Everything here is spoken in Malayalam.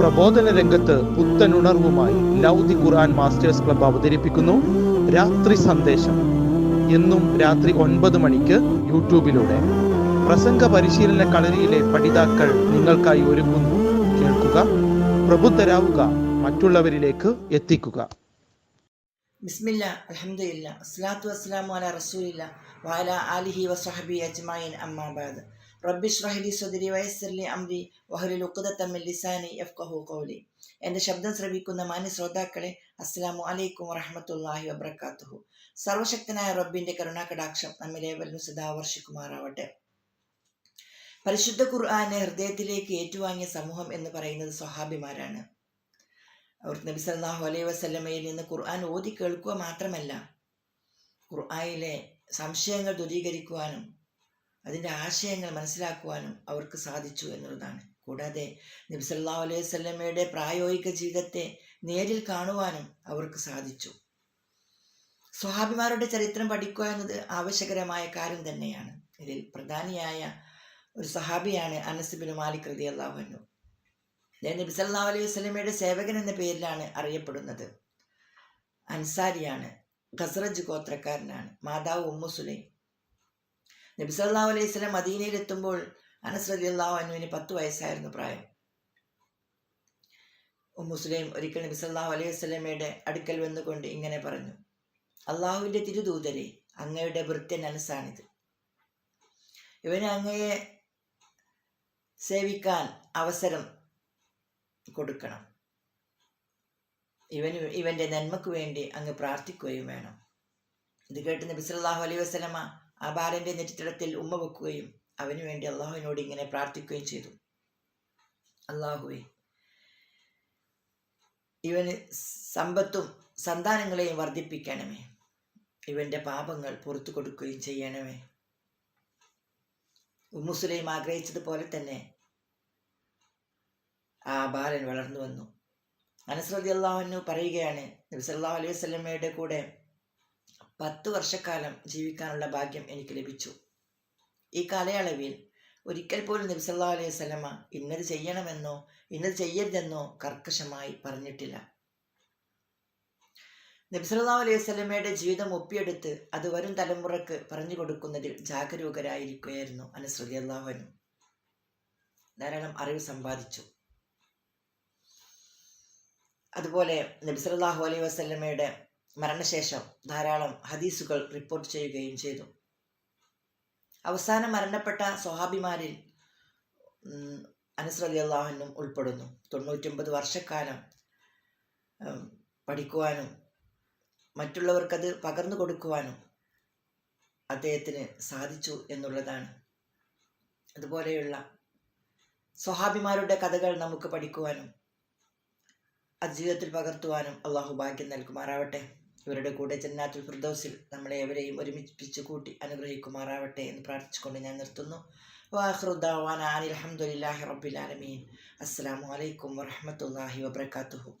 പ്രബോധന രംഗത്ത് പുത്തനുണർവുമായി ലൗദി ഖുർആൻ മാസ്റ്റേഴ്സ് ക്ലബ് അവതരിപ്പിക്കുന്നു. രാത്രി സന്ദേശം. എന്നും രാത്രി ഒൻപത് മണിക്ക് യൂട്യൂബിലൂടെ. പ്രസംഗ പരിശീലന കളരിയിലെ പഠിതാക്കൾ നിങ്ങൾക്കായി ഒരുങ്ങുന്നു. കേൾക്കുക പ്രബുദ്ധരാവുക മറ്റുള്ളവരിലേക്ക് എത്തിക്കുക. ബിസ്മില്ല വസ്സലാമു അല റസൂലില്ല വാല ആലിഹി അമ്മാബാദ് റബ്ബി ഷ്റഹ്ലി സദ്രി വയസ്സിർലി ഉഖ്ദത മിൻ ലിസാനി യഫ്ഖഹു ഖൗലി. എന്റെ ശബ്ദം ശ്രവിക്കുന്ന മാന്യ ശ്രോതാക്കളെ അസ്സലാമു അലൈക്കും വറഹമത്തല്ലാഹി വബറകാതുഹു. സർവശക്തനായ റബ്ബിന്റെ കരുണാകടാക്ഷം നമ്മിലേവരിലും സദാ വർഷിക്കുമാറാവട്ടെ. പരിശുദ്ധ ഖുർആാനെ ഹൃദയത്തിലേക്ക് ഏറ്റുവാങ്ങിയ സമൂഹം എന്ന് പറയുന്നത് സ്വഹാബിമാരാണ്. അവർ നബി സല്ലാഹു അലൈഹി വസ്ലമയിൽ നിന്ന് ഖുർആൻ ഓതി കേൾക്കുക മാത്രമല്ല ഖുർആനിലെ സംശയങ്ങൾ ദൂരീകരിക്കുവാനും അതിന്റെ ആശയങ്ങൾ മനസ്സിലാക്കുവാനും അവർക്ക് സാധിച്ചു എന്നുള്ളതാണ്. കൂടാതെ നബ്സല്ലാ അലൈഹി സ്വല്ലമ്മയുടെ പ്രായോഗിക ജീവിതത്തെ നേരിൽ കാണുവാനും അവർക്ക് സാധിച്ചു. സ്വഹാബിമാരുടെ ചരിത്രം പഠിക്കുക എന്നത് ആവശ്യകരമായ കാര്യം തന്നെയാണ്. ഇതിൽ പ്രധാനിയായ ഒരു സഹാബിയാണ് അനസ് ബിൻ മാലിക് റതി അള്ളാഹുനു അദ്ദേഹം നബി സല്ലല്ലാഹു അലൈഹി വസ്ലമയുടെ സേവകൻ എന്ന പേരിലാണ് അറിയപ്പെടുന്നത്. അൻസാരിയാണ് ഖസ്റജ് ഗോത്രക്കാരനാണ്. മാതാവ് ഉമ്മു സുലൈം. നബി സല്ലല്ലാഹു അലൈഹി സ്വലം മദീനയിൽ എത്തുമ്പോൾ അനസ് അള്ളാഹു അനുവിന് പത്ത് വയസ്സായിരുന്നു പ്രായം. മുസ്ലിം സുലൈം ഒരിക്കൽ നബി സല്ലല്ലാഹു അലൈഹി സ്വലമയുടെ അടുക്കൽ വന്നുകൊണ്ട് ഇങ്ങനെ പറഞ്ഞു അള്ളാഹുവിന്റെ തിരുദൂതരെ അങ്ങയുടെ ഭൃത്യൻ അനസാണിത് ഇവന് അങ്ങയെ സേവിക്കാൻ അവസരം കൊടുക്കണം. ഇവന് ഇവന്റെ നന്മക്ക് വേണ്ടി അങ്ങ് പ്രാർത്ഥിക്കുകയും വേണം. ഇത് കേട്ട് നബിസ്വല്ലാഹു അലൈഹി വസല്ലമ ആ ബാലന്റെ നെറ്റിത്തടത്തിൽ ഉമ്മ വെക്കുകയും അവന് വേണ്ടി അള്ളാഹുവിനോട് ഇങ്ങനെ പ്രാർത്ഥിക്കുകയും ചെയ്തു. അള്ളാഹുവെ ഇവന് സമ്പത്തും സന്താനങ്ങളെയും വർദ്ധിപ്പിക്കണമേ. ഇവന്റെ പാപങ്ങൾ പുറത്തു കൊടുക്കുകയും ചെയ്യണമേ. ഉമ്മുസുലൈം ആഗ്രഹിച്ചതുപോലെ തന്നെ ആ ബാലൻ വളർന്നു വന്നു. അനസ്രതി അള്ളാഹുനു പറയുകയാണ് നബിസല്ലാ അലൈഹി വസല്ലമയുടെ കൂടെ പത്ത് വർഷക്കാലം ജീവിക്കാനുള്ള ഭാഗ്യം എനിക്ക് ലഭിച്ചു. ഈ കാലയളവിൽ ഒരിക്കൽ പോലും നബിസല്ലാ അലൈഹി സ്വലമ ഇന്നത് ചെയ്യണമെന്നോ ഇന്നത് ചെയ്യരുതെന്നോ കർക്കശമായി പറഞ്ഞിട്ടില്ല. നബിസല്ലാ അലൈഹി സ്വലമയുടെ ജീവിതം ഒപ്പിയെടുത്ത് അത് വരും തലമുറയ്ക്ക് പറഞ്ഞു കൊടുക്കുന്നതിൽ ജാഗരൂകരായിരിക്കുകയായിരുന്നു അനുസൃതി അള്ളാഹുനു ധാരാളം അറിവ് സമ്പാദിച്ചു. അതുപോലെ നബിസലാഹു അലൈഹി വസല്ലമയുടെ മരണശേഷം ധാരാളം ഹദീസുകൾ റിപ്പോർട്ട് ചെയ്യുകയും ചെയ്തു. അവസാനം മരണപ്പെട്ട സ്വഹാബിമാരിൽ അനസ് അലി അള്ളാഹുനും ഉൾപ്പെടുന്നു. തൊണ്ണൂറ്റൊമ്പത് വർഷക്കാലം പഠിക്കുവാനും മറ്റുള്ളവർക്കത് പകർന്നു കൊടുക്കുവാനും അദ്ദേഹത്തിന് സാധിച്ചു എന്നുള്ളതാണ്. അതുപോലെയുള്ള സ്വഹാബിമാരുടെ കഥകൾ നമുക്ക് പഠിക്കുവാനും അത് ജീവിതത്തിൽ പകർത്തുവാനും അള്ളാഹു ഭാഗ്യം നൽകുമാറാവട്ടെ. ഇവരുടെ കൂടെ ജന്നാത്തുൽ ഫിർദൗസിൽ നമ്മളെ എവരെയും ഒരുമിപ്പിച്ച് കൂട്ടി അനുഗ്രഹിക്കുമാറാവട്ടെ എന്ന് പ്രാർത്ഥിച്ചുകൊണ്ട് ഞാൻ നിർത്തുന്നു. വാഹൃദാവാന അലഹമുല്ലാഹി റബ്ബിലാലമീൻ അസ്സലാമു അലൈക്കും വറഹ്മത്തുള്ളാഹി വബറകാതുഹു.